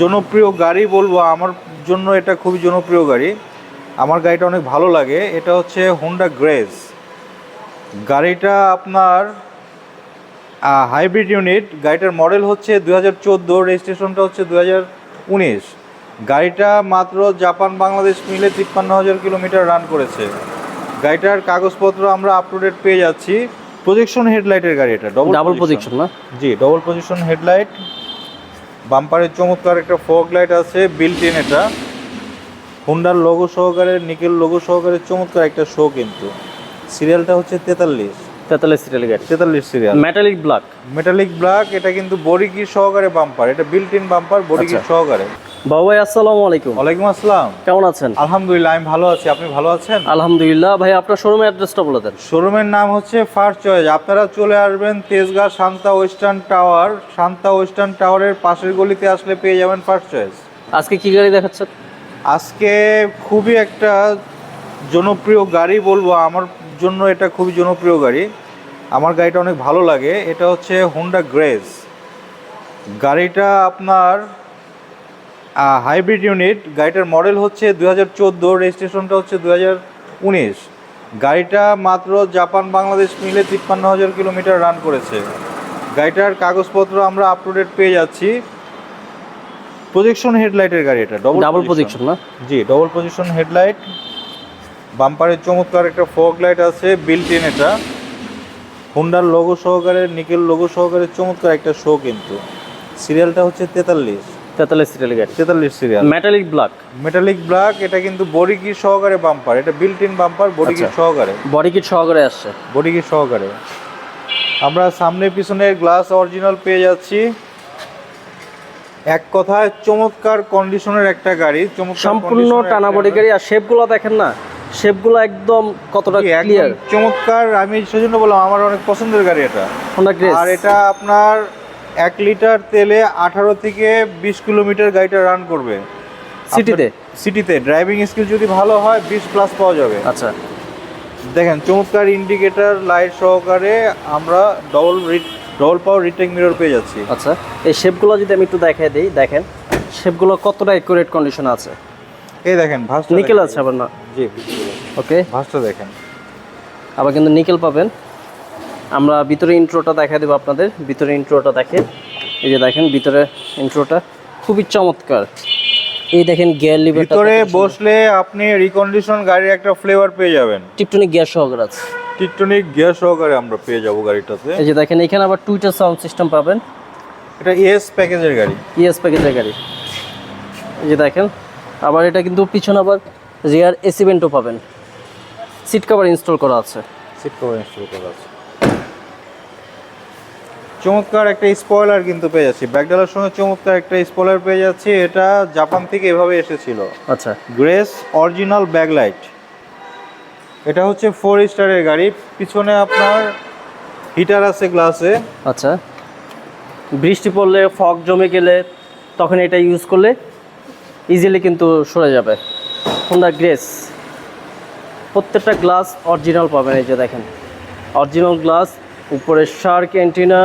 জনপ্রিয় গাড়ি বলব আমার জন্য এটা খুবই জনপ্রিয় গাড়ি। আমার গাড়িটা অনেক ভালো লাগে। এটা হচ্ছে হোন্ডা গ্রেস গাড়িটা আপনার হাইব্রিড ইউনিট গাড়িটার মডেল হচ্ছে দু হাজার চোদ্দ রেজিস্ট্রেশনটা হচ্ছে দু হাজার উনিশ। গাড়িটা মাত্র জাপান বাংলাদেশ মিলে তিপ্পান্ন হাজার কিলোমিটার রান করেছে। গাড়িটার কাগজপত্র আমরা আপ টু ডেট পেয়ে যাচ্ছি। প্রজেকশন হেডলাইটের গাড়ি এটা ডাবল পজিশন না? জি ডবল পজিশন হেডলাইট বাম্পারের চমৎকার একটা ফগ লাইট আছে বিল্ট ইন এটা। হুন্ডার লোগো সহকারে নিকেল লোগো সহকারে চমৎকার একটা শো কিন্তু। সিরিয়ালটা হচ্ছে তেতাল্লিশ। তেতাল্লিশ সিরিয়াল গাড়ি। তেতাল্লিশ serial metallic black metallic black এটা কিন্তু বডি কি সহকারে বাম্পার। এটা বিল্ট ইন বাম্পার বডি কি আচ্ছা। সহকারে। বাবু ভাই আসসালামু আলাইকুম। ওয়ালাইকুম আসসালাম। কেমন আছেন? আলহামদুলিল্লাহ আমি ভালো আছি। আপনি ভালো আছেন? আলহামদুলিল্লাহ। ভাই আপনার শোরুমের অ্যাড্রেসটা বলে দেন। শোরুমের নাম হচ্ছে ফার্স্ট চয়েস আপনারা চলে আসবেন Tejgaon Shanta western tower Shanta western টাওয়ারের পাশের গলিতে আসলে পেয়ে যাবেন ফার্স্ট চয়েস আজকে কি গাড়ি দেখাচ্ছেন? আজকে খুবই একটা জনপ্রিয় গাড়ি বলব। আমার জন্য এটা খুবই জনপ্রিয় গাড়ি। আমার গাড়িটা অনেক ভালো লাগে। এটা হচ্ছে হোন্ডা গ্রেস গাড়িটা আপনার হাইব্রিড ইউনিট গাড়িটার মডেল হচ্ছে দু হাজার চোদ্দ রেজিস্ট্রেশনটা হচ্ছে দু হাজার উনিশ। গাড়িটা মাত্র জাপান বাংলাদেশ মিলে তিপ্পান্ন হাজার কিলোমিটার রান করেছে। গাড়িটার কাগজপত্র আমরা আপ টু ডেট পেয়ে যাচ্ছি। প্রজেকশন হেডলাইটের গাড়ি এটা ডবল ডাবল প্রজেকশন না? জি ডবল প্রজেকশন হেডলাইট বাম্পারের চমৎকার একটা ফগ লাইট আছে বিল্ট ইন এটা। হুন্ডার লোগো সহকারে নিকেল লোগো সহকারে চমৎকার একটা শো কিন্তু। সিরিয়ালটা হচ্ছে তেতাল্লিশ। তেতাল্লিশ সিরিয়াল গাড়ি। তেতাল্লিশ serial metallic black metallic black এটা কিন্তু বডি কি সহকারে বাম্পার এটা বিল্ট ইন বাম্পার বডি কি আচ্ছা। সহকারে। বডি কিট সহকারে আসছে। বডি কি সহকারে। আমরা সামনে পিছনের গ্লাস অরিজিনাল পেয়ে যাচ্ছি। এক কথায় চমৎকার কন্ডিশনের একটা গাড়ি চমৎকার সম্পূর্ণ টানা বডি গাড়ি। আর শেপগুলো দেখেন না শেপগুলো একদম কতটা ক্লিয়ার চমৎকার আমি সেজন্য বললাম আমার অনেক পছন্দের গাড়ি এটা। আর এটা আপনার এক লিটার তেলে আঠারো থেকে বিশ কিলোমিটার গাড়িটা রান করবে। সিটিতে সিটিতে ড্রাইভিং স্কিল যদি ভালো হয় বিশ প্লাস পাওয়া যাবে। আচ্ছা। দেখেন চমৎকার ইন্ডিকেটার লাইট সহকারে আমরা double double power retract mirror পেয়ে যাচ্ছি। আচ্ছা এই শেপগুলো যদি আমি একটু দেখাই দিই দেখেন শেপগুলো কতটা একুরেট কন্ডিশন আছে? এই দেখেন ভাসটা নিকেল আছে আবার না? জি। ওকে ভাসটা দেখেন। আবার কিন্তু নিকেল পাবেন। আমরা ভিতরে ইন্ট্রোটা দেখা দেবো আপনাদের। ভিতরে ইন্ট্রোটা দেখেন। এই যে দেখেন ভিতরে ইন্ট্রোটা খুবই চমৎকার। এই দেখেন গিয়ার লিভারটা ভিতরে বসলে আপনি রিকন্ডিশন গাড়ির একটা ফ্লেভার পেয়ে যাবেন। টিপটনিক গিয়ার সহকারে আছে। টিকটনিক গিয়ার সহকারে আমরা পেয়ে যাব গাড়িটাতে। এই যে দেখেন এখানে আবার টুইটার সাউন্ড সিস্টেম পাবেন। এটা ইএস প্যাকেজের গাড়ি। ইএস প্যাকেজের গাড়ি। এই যে দেখেন আবার এটা কিন্তু পিছনে আবার রিয়ার এসি ভেন্টও পাবেন। সিট কভার ইনস্টল করা আছে। সিট কভার ইনস্টল করা আছে। চমৎকার একটা স্পয়লার কিন্তু পেয়ে যাচ্ছি। ব্যাকডালার সঙ্গে চমৎকার একটা স্পয়লার পেয়ে যাচ্ছি। এটা জাপান থেকে এভাবে এসেছিল। আচ্ছা। গ্রেস অরিজিনাল ব্যাকলাইট এটা হচ্ছে ফোর স্টারের গাড়ি। পিছনে আপনার হিটার আছে গ্লাসে আচ্ছা। বৃষ্টি পড়লে ফগ জমে গেলে তখন এটা ইউজ করলে ইজিলি কিন্তু সরে যাবে। হোন্ডা গ্রেস প্রত্যেকটা গ্লাস অরিজিনাল পাবেন এই যে দেখেন। অরিজিনাল গ্লাস উপরে শার্ক অ্যান্টিনা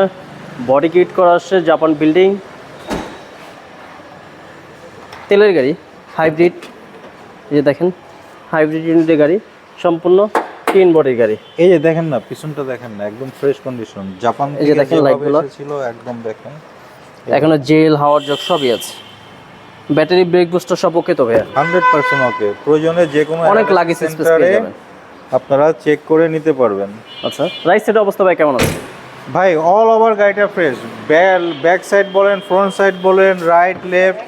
বডি কিট করা আসছে জাপান বিল্ডিং। তেলের গাড়ি হাইব্রিড এই যে দেখেন হাইব্রিড ইউনিটের গাড়ি সম্পূর্ণ তিন বডির গাড়ি। এই যে দেখেন না পিছনটা দেখেন না একদম ফ্রেশ কন্ডিশন জাপান এই যে দেখেন লাইটগুলো। এসেছিল একদম দেখেন। এখনও জেল হাওয়ার জগ সবই আছে। ব্যাটারি ব্রেক বুস্টার সব ওকে তো ভাইয়া? হান্ড্রেড পার্সেন্ট ওকে প্রয়োজনে যে কোনো অনেক লাগেজ স্পেস পেয়ে যাবেন। আপনারা চেক করে নিতে পারবেন। আচ্ছা রাইট সাইডের অবস্থা ভাই কেমন আছে? ভাই অল ওভার গাড়িটা ফ্রেশ ব্যাল ব্যাক সাইড বলেন ফ্রন্ট সাইড বলেন রাইট লেফট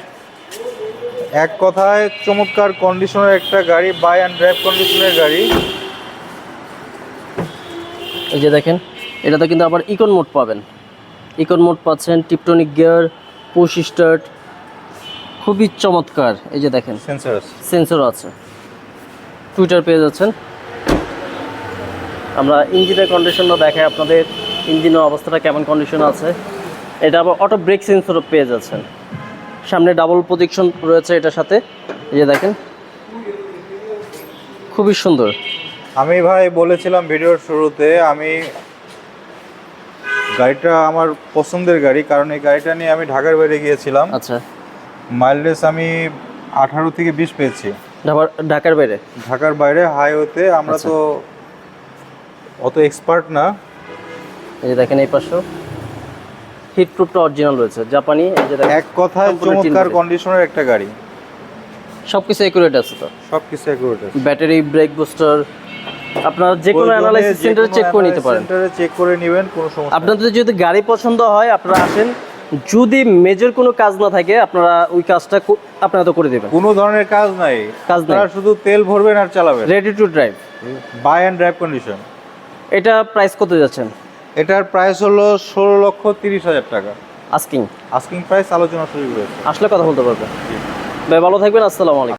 এক কথায় চমৎকার কন্ডিশনের একটা গাড়ি বাই অ্যান্ড ড্রাইভ কন্ডিশনের গাড়ি। এই যে দেখেন এটাতে কিন্তু আবার ইকন মোড পাবেন। ইকন মোড পাচ্ছেন টিপটনিক গিয়ার পুশ স্টার্ট খুবই চমৎকার। এই যে দেখেন সেন্সার আছে। সেন্সর আছে। টুইটার পেয়ে যাচ্ছেন আমরা ইঞ্জিনের কন্ডিশনটা দেখাই আপনাদের। ইঞ্জিনের অবস্থাটা কেমন কন্ডিশন আছে? এটা আবার অটো ব্রেক সেন্সরও পেয়ে যাচ্ছেন। সামনে ডাবল প্রজেকশন রয়েছে এটার সাথে। এই যে দেখেন। খুবই সুন্দর। আমি ভাই বলেছিলাম ভিডিওর শুরুতে আমি গাড়িটা আমার পছন্দের গাড়ি কারণ এই গাড়িটা নিয়ে আমি ঢাকার বাইরে গিয়েছিলাম। আচ্ছা। মাইলেজ আমি আঠারো থেকে বিশ পেয়েছি। ঢাকা- ঢাকার বাইরে? ঢাকার বাইরে হাইওয়েতে আমরা আচ্ছা। তো অত এক্সপার্ট না। এই যে দেখেন এই পাশেও। হিট প্রুফটা অরিজিনাল রয়েছে জাপানি এই যে দেখেন এক কথায় চমৎকার কন্ডিশনের একটা গাড়ি। সব কিছু একুরেট আছে তো? সব কিছু অ্যাকুরেট আছে। ব্যাটারি ব্রেক বুস্টার আপনারা যে কোনো অ্যানালাইসিস সেন্টারে চেক করে নিতে পারেন। সেন্টারে চেক করে নেবেন কোনো সমস্যা আপনাদের যদি গাড়ি পছন্দ হয় আপনারা আসেন। যদি মেজর কোনো কাজ না থাকে আপনারা ওই কাজটা আপনারা তো করে দেবেন। কোনো ধরনের কাজ নাই। কাজ নাই। আপনারা শুধু তেল ভরবেন আর চালাবেন। Ready to drive by and drive condition এটা প্রাইস কত যাচ্ছেন? এটার প্রাইস হলো ষোলো লক্ষ তিরিশ হাজার টাকা। আস্কিং আস্কিং প্রাইস আলোচনা শুরু রয়েছে আসলে কথা বলতে পারবেন ভাই ভালো থাকবেন আসসালামু আলাইকুম।